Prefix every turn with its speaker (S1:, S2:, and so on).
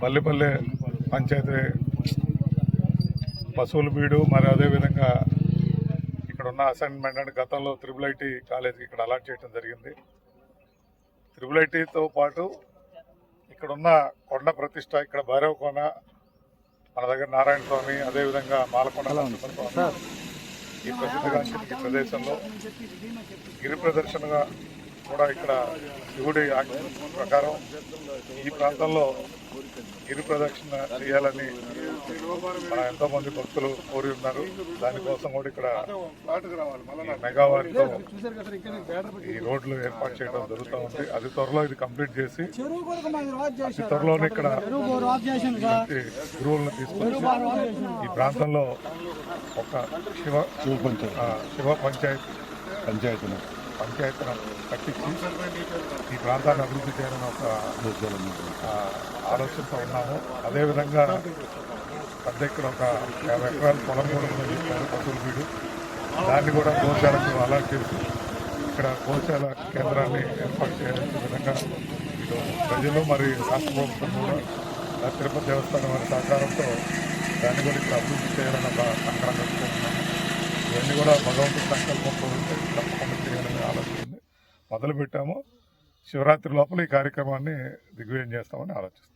S1: పల్లెపల్లె పంచాయతీ పశువుల బీడు మరి అదేవిధంగా ఇక్కడ ఉన్న అసైన్మెంట్ అంటే గతంలో త్రిబుల్ ఐటీ కాలేజీకి ఇక్కడ అలాట్ చేయడం జరిగింది. త్రిబుల్ ఐటీతో పాటు ఇక్కడ ఉన్న కొండ ప్రతిష్ట ఇక్కడ భైరవ కోన మన దగ్గర నారాయణ స్వామి అదేవిధంగా మాలకొండ ఈ ప్రసిద్ధిగాంచిన ఈ ప్రదేశంలో గిరి ప్రదర్శనగా కూడా ఇక్కడ శివుడి ప్రకారం ఈ ప్రాంతంలో గిరి ప్రదక్షిణ చేయాలని మన ఎంతో మంది భక్తులు కోరి ఉన్నారు. దానికోసం కూడా ఇక్కడ ఈ ఈ రోడ్లు ఏర్పాటు చేయడం జరుగుతూ ఉంది. అది త్వరలో ఇది కంప్లీట్ చేసి అతి త్వరలోనే ఇక్కడ గురువులను తీసుకొచ్చి ఈ ప్రాంతంలో ఒక శివ
S2: శివ పంచాయతీ.
S1: పంచాయతీ
S2: పంచాయతీని
S1: కట్టించి ఈ ప్రాంతాన్ని అభివృద్ధి చేయాలని ఒక ఆలోచనతో ఉన్నాము. అదేవిధంగా పెద్ద ఇక్కడ ఒక యాభై ఎకరాల పొలం కూడా చెప్పారు పశువుల వీడు. దాన్ని కూడా గోశాలకు అలా చేసి ఇక్కడ గోశాల కేంద్రాన్ని ఏర్పాటు చేయాల్సిన విధంగా ప్రజలు మరి రాష్ట్ర ప్రభుత్వం కూడా తిరుపతి దేవస్థానం వారి సహకారంతో దాన్ని కూడా ఇక్కడ అభివృద్ధి చేయాలని ఒక సంక్రాంతి ఇవన్నీ కూడా భగవంతుడి సంకల్పంతో ఉంటే తప్పకుండా చేయాలనే ఆలోచన ఉంది. శివరాత్రి లోపల ఈ కార్యక్రమాన్ని దిగ్విజయం చేస్తామని ఆలోచిస్తాం